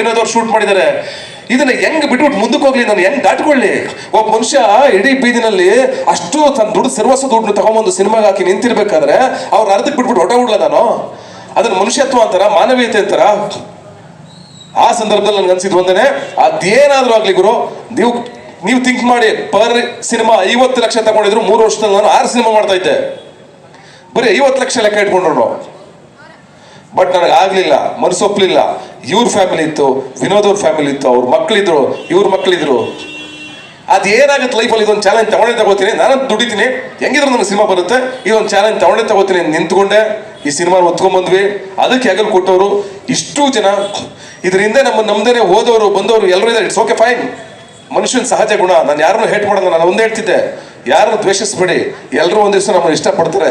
ಏನಾದ್ರು ಶೂಟ್ ಮಾಡಿದ್ದಾರೆ ಇದನ್ನ ಹೆಂಗ್ ಬಿಟ್ಬಿಟ್ಟು ಮುಂದಕ್ಕೆ ಹೋಗ್ಲಿ ನಾನು ಹೆಂಗ್ ದಾಟ್ಕೊಳ್ಳಿ? ಒಬ್ಬ ಮನುಷ್ಯ ಇಡೀ ಬೀದಿನಲ್ಲಿ ಅಷ್ಟು ತನ್ನ ದುಡ್ಡು, ಸರ್ವಸ್ವ ದುಡ್ಡು ತಗೊಂಬಂದು ಸಿನಿಮಾಗೆ ಹಾಕಿ ನಿಂತಿರ್ಬೇಕಾದ್ರೆ ಅವ್ರು ಅರ್ಧಕ್ಕೆ ಬಿಟ್ಬಿಟ್ಟು ಹೊಟ್ಟೋಗ್ಬಿಡ್ಲ ನಾನು? ಅದನ್ನ ಮನುಷ್ಯತ್ವ ಅಂತಾರ, ಮಾನವೀಯತೆ ಅಂತಾರ? ಆ ಸಂದರ್ಭದಲ್ಲಿ ನನ್ಗೆ ಅನ್ಸಿದ್ ಒಂದೇನೆ, ಅದೇನಾದ್ರೂ ಆಗ್ಲಿ ಗುರು, ನೀವು ನೀವು ಥಿಂಕ್ ಮಾಡಿ ಪರ್ ಸಿನಿಮಾ ಐವತ್ತು ಲಕ್ಷ ತಗೊಂಡಿದ್ರು ಮೂರು ವರ್ಷದಲ್ಲಿ ನಾನು ಆರು ಸಿನಿಮಾ ಮಾಡ್ತಾ ಇದ್ದೆ. ಬರೀ ಐವತ್ತು ಲಕ್ಷ ಲೆಕ್ಕ ಇಟ್ಕೊಂಡ್ರು ಬಟ್ ನನಗೆ ಆಗ್ಲಿಲ್ಲ ಮನಸ್ಸೊಪ್ಲಿಲ್ಲ ಇವ್ರ ಫ್ಯಾಮಿಲಿ ಇತ್ತು ವಿನೋದ್ ಅವ್ರ ಫ್ಯಾಮಿಲಿ ಇತ್ತು, ಅವ್ರ ಮಕ್ಕಳಿದ್ರು ಇವ್ರ ಮಕ್ಕಳಿದ್ರು ಅದು ಏನಾಗುತ್ತೆ ಲೈಫಲ್ಲಿ ಇದೊಂದು ಚಾಲೆಂಜ್ ತಗೊಂಡೇ ತಗೋತೀನಿ ನಾನು ದುಡಿತೀನಿ. ಹೆಂಗಿದ್ರು ನನಗೆ ಸಿನಿಮಾ ಬರುತ್ತೆ, ಇದೊಂದು ಚಾಲೆಂಜ್ ತಗೊಂಡೇ ತಗೋತೀನಿ ನಿಂತ್ಕೊಂಡೆ. ಈ ಸಿನಿಮಾ ಒತ್ಕೊಂಡ್ಬಂದ್ವಿ ಅದಕ್ಕೆ ಹೆಗಲ್ ಕೊಟ್ಟವರು. ಇಷ್ಟು ಜನ, ಇದರಿಂದ ನಮ್ಮ ನಮ್ದೇನೆ ಹೋದವರು, ಬಂದವರು ಎಲ್ಲರೂ ಇದ್ದಾರೆ. ಇಟ್ಸ್ ಓಕೆ ಫೈನ್ ಮನುಷ್ಯನ ಸಹಜ ಗುಣ. ನಾನು ಯಾರನ್ನು ಹೇಟ್ ಮಾಡೋದು ನಾನು ಒಂದೇ ಹೇಳ್ತಿದ್ದೆ. ಯಾರನ್ನು ದ್ವೇಷಿಸ್ಬೇಡಿ. ಎಲ್ಲರೂ ಒಂದು ದಿವಸ ನಮ್ಮನ್ನು ಇಷ್ಟಪಡ್ತಾರೆ.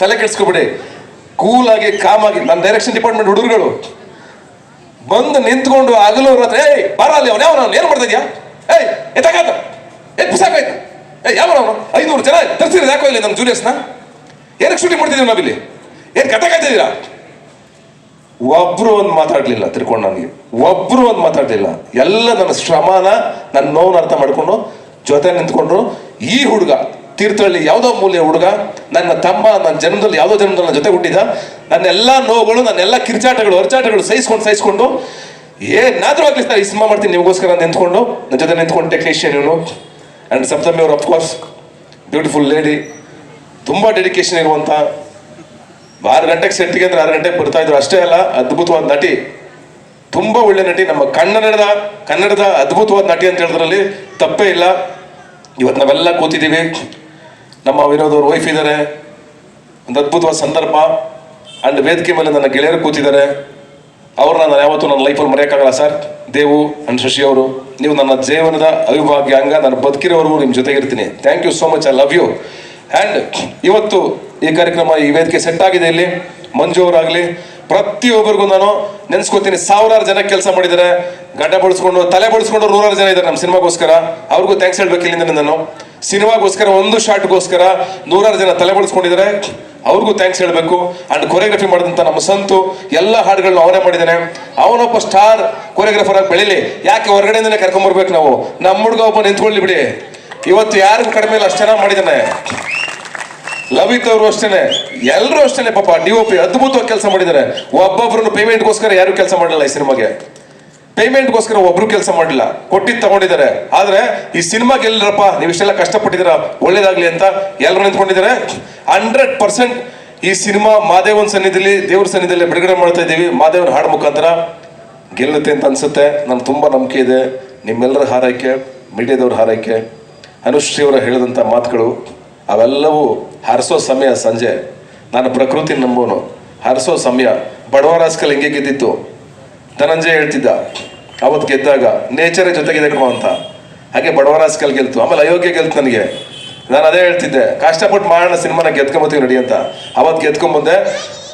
ತಲೆ ಕೆಡಿಸ್ಕೊಬೇಡಿ. ಕೂಲಾಗಿ ಕಾಮಾಗಿ ನನ್ನ ಡೈರೆಕ್ಷನ್ ಡಿಪಾರ್ಟ್ಮೆಂಟ್ ಹುಡುಗರುಗಳು. ಬಂದು ನಿಂತ್ಕೊಂಡು ಹಗಲು ಹತ್ರ, ಏಯ್, ಬರಲ್ಲ ಅವನು ಯಾವ ಏನ್ ಮಾಡ್ತಾ ಏಯ್ ಏ ಪುಸಾಕಾಯ್ತು ಏ ಯಾವ ಐನೂರು ಜನ ತರ್ಸಿರೋದು ಯಾಕೋ ಇಲ್ಲ ನಮ್ಮ ಜೂನಿಯರ್ಸ್ನ ಏನಕ್ಕೆ ಶೂಟಿಂಗ್ ಮಾಡ್ತಿದ್ದೀವಿ ನಾವಿಲ್ಲಿ? ಏನು ಕತೆ ಕಾಯ್ತಿದ್ದೀರಾ? ಒಬ್ರು ಒಂದು ಮಾತಾಡ್ಲಿಲ್ಲ ತಿಳ್ಕೊಂಡು ನನಗೆ. ಒಬ್ರು ಒಂದು ಮಾತಾಡ್ಲಿಲ್ಲ. ಎಲ್ಲ ನನ್ನ ಶ್ರಮನ ನನ್ನ ನೋವನ್ನ ಅರ್ಥ ಮಾಡಿಕೊಂಡು ಜೊತೆ ನಿಂತ್ಕೊಂಡ್ರು ಈ ಹುಡುಗ ತೀರ್ಥಹಳ್ಳಿ ಯಾವುದೋ ಮೂಲೆಯ ಹುಡುಗ, ನನ್ನ ತಮ್ಮ, ನನ್ನ ಜನ್ಮದಲ್ಲಿ ಯಾವುದೋ ಜನ್ಮದಲ್ಲಿ ನನ್ನ ಜೊತೆ ಹುಟ್ಟಿದ, ನನ್ನ ಎಲ್ಲ ನೋವುಗಳು, ನನ್ನ ಎಲ್ಲ ಕಿರ್ಚಾಟಗಳು, ಹೊರಚಾಟಗಳು ಸಹಿಸ್ಕೊಂಡು ಸಹಿಸ್ಕೊಂಡು, ಏನಾದರೂ ಆಗ್ಲಿ ಸರ್, ಈ ಸಿನಿಮಾ ಮಾಡ್ತೀನಿ, ನಿಮಗೋಸ್ಕರ ನಿಂತ್ಕೊಂಡು, ನನ್ನ ಜೊತೆ ನಿಂತ್ಕೊಂಡು ಟೆಕ್ನಿಷಿಯನ್ ಇವನು. ಆ್ಯಂಡ್ ಸಪ್ತಮಿ ಅವರು ಅಫ್ಕೋರ್ಸ್ ಬ್ಯೂಟಿಫುಲ್ ಲೇಡಿ ತುಂಬ ಡೆಡಿಕೇಶನ್ ಇರುವಂಥ ಆರು ಗಂಟೆಗೆ ಸೆಟ್ಗೆ ಅಂದರೆ ಆರು ಗಂಟೆಗೆ ಬರ್ತಾ ಇದ್ರು, ಅಷ್ಟೇ ಅಲ್ಲ, ಅದ್ಭುತವಾದ ನಟಿ. ತುಂಬ ಒಳ್ಳೆ ನಟಿ, ನಮ್ಮ ಕನ್ನಡದ ಕನ್ನಡದ ಅದ್ಭುತವಾದ ನಟಿ ಅಂತ ಹೇಳಿದ್ರಲ್ಲಿ ತಪ್ಪೇ ಇಲ್ಲ. ಇವತ್ತು ನಾವೆಲ್ಲ ಕೂತಿದ್ದೀವಿ. ನಮ್ಮ ವಿನೋದ್ ಅವ್ರ ವೈಫ್ ಇದ್ದಾರೆ ಒಂದು ಅದ್ಭುತವಾದ ಸಂದರ್ಭ. ಅಂಡ್ ವೇದಿಕೆ ಮೇಲೆ ನನ್ನ ಗೆಳೆಯರು ಕೂತಿದ್ದಾರೆ. ಅವ್ರನ್ನ ನಾನು ಯಾವತ್ತೂ ನನ್ನ ಲೈಫಲ್ಲಿ ಮರೆಯೋಕ್ಕಾಗಲ್ಲ ಸರ್ ದೇವು ಆ್ಯಂಡ್ ಶಶಿ ಅವರು, ನೀವು ನನ್ನ ಜೀವನದ ಅವಿಭಾಗ್ಯ ಅಂಗ, ನಾನು ಬದುಕಿರೋವರೆಗೂ ನಿಮ್ಮ ಜೊತೆಗೆ ಇರ್ತೀನಿ. Thank you so much I love you and ಇವತ್ತು ಈ ಕಾರ್ಯಕ್ರಮ, ಈ ವೇದಿಕೆ ಸೆಟ್ ಆಗಿದೆ ಇಲ್ಲಿ. ಮಂಜು ಅವರಾಗಲಿ, ಪ್ರತಿಯೊಬ್ಬರಿಗೂ ನಾನು ನೆನ್ಸ್ಕೊತೀನಿ, ಸಾವಿರಾರು ಜನ ಕೆಲಸ ಮಾಡಿದ್ದಾರೆ. ಗಡ್ಡ ಬಳಸ್ಕೊಂಡು, ತಲೆ ಬಳಸ್ಕೊಂಡು ನೂರಾರು ಜನ ಇದ್ದಾರೆ ನಮ್ಮ ಸಿನಿಮಾಗೋಸ್ಕರ. ಅವ್ರಿಗೂ ಥ್ಯಾಂಕ್ಸ್ ಹೇಳ್ಬೇಕು ಇಲ್ಲಿಂದ ನಾನು. ಸಿನಿಮಾಗೋಸ್ಕರ, ಒಂದು ಶಾರ್ಟ್ಗೋಸ್ಕರ ನೂರಾರು ಜನ ತಲೆ ಬಳಸ್ಕೊಂಡಿದ್ದಾರೆ ಅವ್ರಿಗೂ ಥ್ಯಾಂಕ್ಸ್ ಹೇಳಬೇಕು. ಅಂಡ್ ಕೊರಿಯೋಗ್ರಫಿ ಮಾಡಿದಂಥ ನಮ್ಮ ಸಂತು, ಎಲ್ಲ ಹಾಡುಗಳನ್ನ ಅವನೇ ಮಾಡಿದ್ದಾನೆ. ಅವನೊಬ್ಬ ಸ್ಟಾರ್ ಕೊರಿಯೋಗ್ರಫರ್ ಆಗಿ ಬೆಳೀಲಿ. ಯಾಕೆ ಹೊರಗಡೆಯಿಂದನೇ ಕರ್ಕೊಂಬರ್ಬೇಕು ನಾವು? ನಮ್ಮ ಹುಡುಗ ಒಬ್ಬ ನಿಂತ್ಕೊಳ್ಳಿ ಬಿಡಿ. ಇವತ್ತು ಯಾರಿಗೂ ಕಡಿಮೆ ಇಲ್ಲ, ಅಷ್ಟು ಚೆನ್ನಾಗಿ ಮಾಡಿದ್ದಾನೆ. ಲವಿತ್ ಅವರು ಅಷ್ಟೇ ಎಲ್ಲರೂ ಅಷ್ಟೇನೆ ಪಾಪ. ಡಿ ಒ ಪಿ ಅದ್ಭುತವಾಗಿ ಕೆಲಸ ಮಾಡಿದ್ದಾರೆ. ಒಬ್ಬೊಬ್ಬರನ್ನು ಪೇಮೆಂಟ್ಗೋಸ್ಕರ ಯಾರು ಕೆಲಸ ಮಾಡಲ್ಲ ಈ ಸಿನಿಮಾಗೆ. ಪೇಮೆಂಟ್ಗೋಸ್ಕರ ಒಬ್ರು ಕೆಲಸ ಮಾಡಿಲ್ಲ ಕೊಟ್ಟಿದ್ದು ತಗೊಂಡಿದ್ದಾರೆ. ಆದ್ರೆ ಈ ಸಿನಿಮಾ ಗೆಲ್ಲರಪ್ಪ ನೀವು ಇಷ್ಟೆಲ್ಲ ಕಷ್ಟಪಟ್ಟಿದ್ದೀರ? ಒಳ್ಳೇದಾಗ್ಲಿ ಅಂತ ಎಲ್ಲರೂ ನಿಂತ್ಕೊಂಡಿದ್ದಾರೆ. ಹಂಡ್ರೆಡ್ ಪರ್ಸೆಂಟ್ ಈ ಸಿನಿಮಾ ಮಾದೇವನ್ ಸನ್ನಿಧಿಲಿ, ದೇವ್ರ ಸನ್ನಿಧಿಯಲ್ಲಿ ಬಿಡುಗಡೆ ಮಾಡ್ತಾ ಇದ್ದೀವಿ. ಮಾದೇವನ ಹಾಡು ಮುಖಾಂತರ ಗೆಲ್ಲುತ್ತೆ ಅಂತ ಅನ್ಸುತ್ತೆ. ನನ್ಗೆ ತುಂಬ ನಂಬಿಕೆ ಇದೆ. ನಿಮ್ಮೆಲ್ಲರ ಹಾರೈಕೆ, ಮೀಡಿಯಾದವ್ರ ಹಾರೈಕೆ ಅನುಶ್ರೀ ಅವರ ಹೇಳಿದಂಥ ಮಾತುಗಳು, ಅವೆಲ್ಲವೂ ಹರಿಸೋ ಸಮಯ ಸಂಜೆ. ನಾನು ಪ್ರಕೃತಿ ನಂಬೋನು ಹರಿಸೋ ಸಮಯ. ಬಡವರಾಸ್ಕಲ್ ಹೆಂಗೆ ಗೆದ್ದಿತ್ತು? ಧನಂಜಯ ಹೇಳ್ತಿದ್ದ ಅವತ್ತು ಗೆದ್ದಾಗ ನೇಚರೇ ಜೊತೆಗಿದೆ ಕಣೋ ಅಂತ. ಹಾಗೆ ಬಡವರಾಸ್ಕಲ್ ಗೆಲ್ತು, ಆಮೇಲೆ ಅಯೋಗ್ಯ ಗೆಲ್ತು ನನಗೆ. ನಾನು ಅದೇ ಹೇಳ್ತಿದ್ದೆ ಕಷ್ಟಪಟ್ಟು ಮಾಡೋಣ ಸಿನಿಮಾನ ಗೆದ್ಕೊಂಬತ್ತೀವಿ ನಡಿ ಅಂತ. ಅವತ್ತು ಗೆದ್ಕೊಂಬಂದೆ,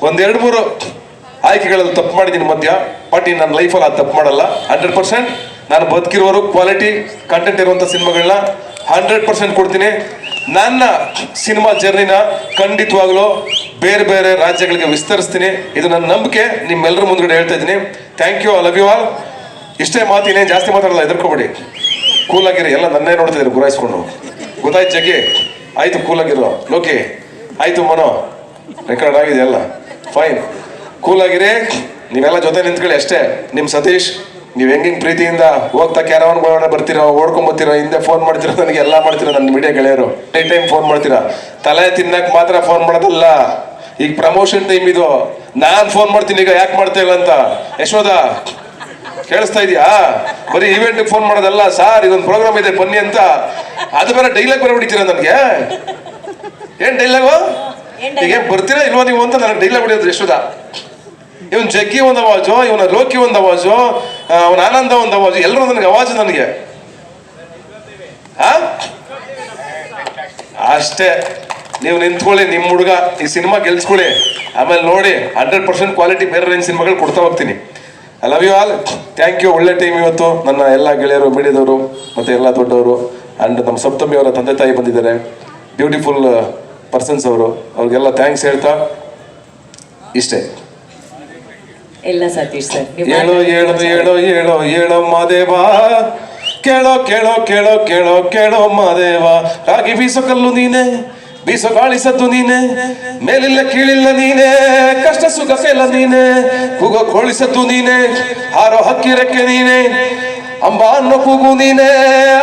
ಒಂದೆರಡು ಮೂರು ಆಯ್ಕೆಗಳಲ್ಲಿ ತಪ್ಪು ಮಾಡಿದ್ದೀನಿ ಮಧ್ಯ. ಬಟ್ ಈ ನನ್ನ ಲೈಫಲ್ಲಿ ಅದು ತಪ್ಪು ಮಾಡಲ್ಲ. ಹಂಡ್ರೆಡ್ ಪರ್ಸೆಂಟ್ ನಾನು ಬದುಕಿರೋರು ಕ್ವಾಲಿಟಿ ಕಂಟೆಂಟ್ ಇರುವಂಥ ಸಿನಿಮಾಗಳನ್ನ ಹಂಡ್ರೆಡ್ ಪರ್ಸೆಂಟ್ ಕೊಡ್ತೀನಿ. ನನ್ನ ಸಿನಿಮಾ ಜರ್ನಿನ ಖಂಡಿತವಾಗ್ಲೂ ಬೇರೆ ಬೇರೆ ರಾಜ್ಯಗಳಿಗೆ ವಿಸ್ತರಿಸ್ತೀನಿ. ಇದು ನನ್ನ ನಂಬಿಕೆ. ನಿಮ್ಮೆಲ್ಲರ ಮುಂದ್ಗಡೆ ಹೇಳ್ತಾ ಇದ್ದೀನಿ. Thank you love you all ಇಷ್ಟೇ ಮಾತು ಇನ್ನೇನು ಜಾಸ್ತಿ ಮಾತಾಡಲ್ಲ, ಹೆದರ್ಕೋಬೇಡಿ. ಕೂಲಾಗಿರಿ, ಎಲ್ಲ ನನ್ನೇ ನೋಡ್ತಿದ್ದೀರಿ ಗುರಾಯಿಸ್ಕೊಂಡು. ಗೊತ್ತಾಯ್ತು ಜಗ್ಗಿ. ಆಯ್ತು ಕೂಲಾಗಿರೋ. ಲೋಕಿ, ಆಯ್ತು ಮನೋ. ರೆಕಾರ್ಡ್ ಆಗಿದೆ ಎಲ್ಲ. ಫೈನ್ ಕೂಲಾಗಿರಿ, ನೀವೆಲ್ಲ ಜೊತೆ ನಿಂತ್ಕೊಳ್ಳಿ ಅಷ್ಟೇ. ನಿಮ್ಮ ಸತೀಶ್, ನೀವು ಹೆಂಗಿಂಗ್ ಪ್ರೀತಿಯಿಂದ ಹೋಗ್ತಾ ಕ್ಯಾರವನ್ ಬರೋಣ ಬರ್ತೀರೋ ಓಡ್ಕೊಂಬರ್ತೀರೋ ಹಿಂದೆ ಫೋನ್ ಮಾಡ್ತೀರಾ, ನನಗೆ ಎಲ್ಲ ಮಾಡ್ತೀರೋ, ನನ್ನ ಮೀಡಿಯಾ ಗೆಳೆಯರು. ಟೈಮ್ ಫೋನ್ ಮಾಡ್ತೀರಾ? ತಲೆ ತಿನ್ನಕ್ಕೆ ಮಾತ್ರ ಫೋನ್ ಮಾಡೋದಲ್ಲ. ಈಗ ಪ್ರಮೋಷನ್ ಟೈಮ್ ಇದು. ನಾನು ಫೋನ್ ಮಾಡ್ತೀನಿ ಈಗ ಯಾಕೆ ಮಾಡ್ತಾ ಇಲ್ಲ ಅಂತ. ಯಶೋದ ಕೇಳಿಸ್ತಾ ಇದೆಯಾ? ಬರೀ ಇವೆಂಟ್ ಫೋನ್ ಮಾಡೋದಲ್ಲ ಸಾರ್ ಇದೊಂದು ಪ್ರೋಗ್ರಾಮ್ ಇದೆ ಬನ್ನಿ ಅಂತ. ಅದು ಬೇರೆ ಡೈಲಾಗ್ ಬರ ಹೊಡಿತೀರಾ ನನಗೆ? ಏನ್ ಡೈಲಾಗು ಈಗ ಬರ್ತೀರಾ ಇಲ್ವಾ ನೀವು ಅಂತ ನನಗೆ ಡೈಲಾಗ್ ಹೊಡಿಯೋದು ಯಶೋದ ಇವನ್ ಜಗ್ಗಿ ಒಂದು ಅವಾಜು ಇವನ ಲೋಕಿ ಒಂದು ಅವಾಜು ಅವನ ಆನಂದ ಒಂದು ಅವಾಜು ಎಲ್ಲರೂ ನನಗೆ ಅವಾಜು ನನಗೆ. ಅಷ್ಟೇ. ನೀವು ನಿಂತ್ಕೊಳ್ಳಿ ನಿಮ್ಮ ಹುಡುಗ ಈ ಸಿನಿಮಾ ಗೆಲ್ಸ್ಕೊಳ್ಳಿ. ಆಮೇಲೆ ನೋಡಿ ಹಂಡ್ರೆಡ್ ಪರ್ಸೆಂಟ್ ಕ್ವಾಲಿಟಿ ಬೇರೆ ರೇಂಜ್ ಸಿನಿಮಾಗಳು ಕೊಡ್ತಾ ಹೋಗ್ತೀನಿ. I love you all thank you ಒಳ್ಳೆ ಟೈಮ್ ಇವತ್ತು. ನನ್ನ ಎಲ್ಲ ಗೆಳೆಯರು ಮೀಡಿಯಾದವರು ಮತ್ತು ಎಲ್ಲ ದೊಡ್ಡವರು ಆ್ಯಂಡ್ ನಮ್ಮ ಸಪ್ತಮಿ ಅವರ ತಂದೆ ತಾಯಿ ಬಂದಿದ್ದಾರೆ. ಬ್ಯೂಟಿಫುಲ್ ಪರ್ಸನ್ಸ್ ಅವರು. ಅವ್ರಿಗೆಲ್ಲ ಥ್ಯಾಂಕ್ಸ್ ಹೇಳ್ತಾ ಇಷ್ಟೇ. ಎಲ್ಲ ಸತೀಶ್ ಸರ್ ಹೇಳೋ ಹೇಳೋ ಹೇಳೋ ಏಳೋ ಏಳೋ ಮಾದೇವ. ಕೇಳೋ ಕೇಳೋ ಕೇಳೋ ಕೇಳೋ ಕೇಳೋ ಮಾದೇವ. ರಾಗಿ ಬೀಸೋ ಕಲ್ಲು ನೀನೆ. ಬೀಸೋ ಗಾಳಿ ಸದ್ದು ನೀನೆ, ಮೇಲಿಲ್ಲ, ಕೀಳಿಲ್ಲ ನೀನೆ, ಕಷ್ಟ, ಸುಖ ಸೇಲ ನೀನೆ, ಕೂಗ ಕೋಳಿಸದ್ದು ನೀನೆ, ಹಾರೋ ಹಕ್ಕಿರಕ್ಕೆ ನೀನೆ, ಅಂಬ ಅನ್ನೋ ಕೂಗು ನೀನೆ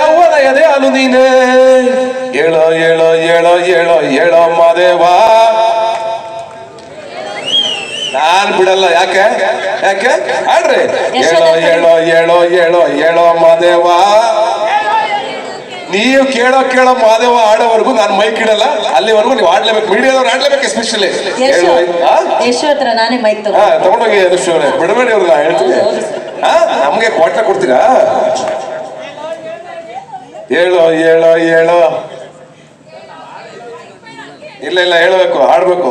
ಅವನ ಎದೆ ಹಾಲು ನೀನೆ. ಏಳೋ ಏಳೋ, ಏಳ, ಏಳೋ ಏಳೋ ಮಾದೇವಾ ನಾನ್ ಬಿಡಲ್ಲ, ಯಾಕೆ? ಯಾಕೆ? ಆಡ್ರಿ. ಏಳ ಏಳ ಏಳ ಏಳ ಏಳ ಮಾದೇವ ನೀವು ಕೇಳೋ ಕೇಳೋ ಮಾದೇವ ಆಡೋವರೆಗೂ ನಾನು ಮೈಕ್ ಇಡಲ್ಲ. ಅಲ್ಲಿವರೆಗೂ ನೀವು ಆಡ್ಲೇಬೇಕು. ಮೀಡಿಯಾದವ್ರು ಆಡ್ಲೇಬೇಕು ಎಸ್ಪೆಷಲಿ ನಾನೇ ಮೈಕ್ ತಗೊಂಡೋಗಿ ಯಶೋರೇ ಬಿಡಬೇಡಿ ಅವ್ರನ್ನ ಹೇಳ್ತೀನಿ. ಹಾ ನಮ್ಗೆ ಕ್ವಾಟ್ಲ ಕೊಡ್ತೀರಾ? ಹೇಳೋ ಹೇಳೋ ಹೇಳೋ. ಇಲ್ಲ ಇಲ್ಲ ಹೇಳಬೇಕು ಆಡ್ಬೇಕು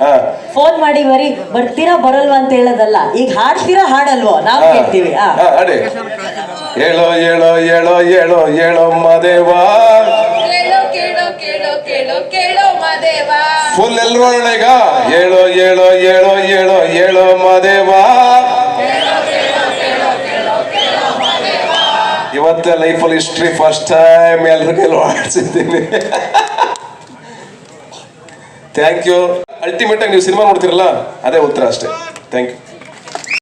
ಹಾ. ಫೋನ್ ಮಾಡಿ ಬರೀ ಬರ್ತೀರಾ ಬರಲ್ವಾ ಅಂತ ಹೇಳೋದಲ್ಲ. ಈಗ ಹಾಡ್ತೀರಾ ಹಾಡಲ್ವೋ? ನಾವು ಹೇಳ್ತೀವಿ ಕೇಳ್ತೀವಿ. ಹಾ, ಹೇಳೋ ಹೇಳೋ ಹೇಳೋ ಹೇಳೋ ಹೇಳೋ ಮದೇವಾ ಫುಲ್ ಎಲ್ರು ಈಗ. ಹೇಳೋ ಹೇಳೋ ಹೇಳೋ ಹೇಳೋ ಹೇಳೋ ಮದೇವಾ ಇವತ್ತೇ ಅಲ್ಲಿ ಹಿಸ್ಟ್ರಿ ಫಸ್ಟ್ ಟೈಮ್ ಎಲ್ರ ಕೈಲೂ ಆಡ್ಸಿದ್ದೀನಿ. ಥ್ಯಾಂಕ್ ಯು ಅಲ್ಟಿಮೇಟ್ ಆಗಿ ನೀವು ಸಿನಿಮಾ ನೋಡ್ತಿರಲ್ಲ ಅದೇ ಉತ್ತರ ಅಷ್ಟೇ. Thank you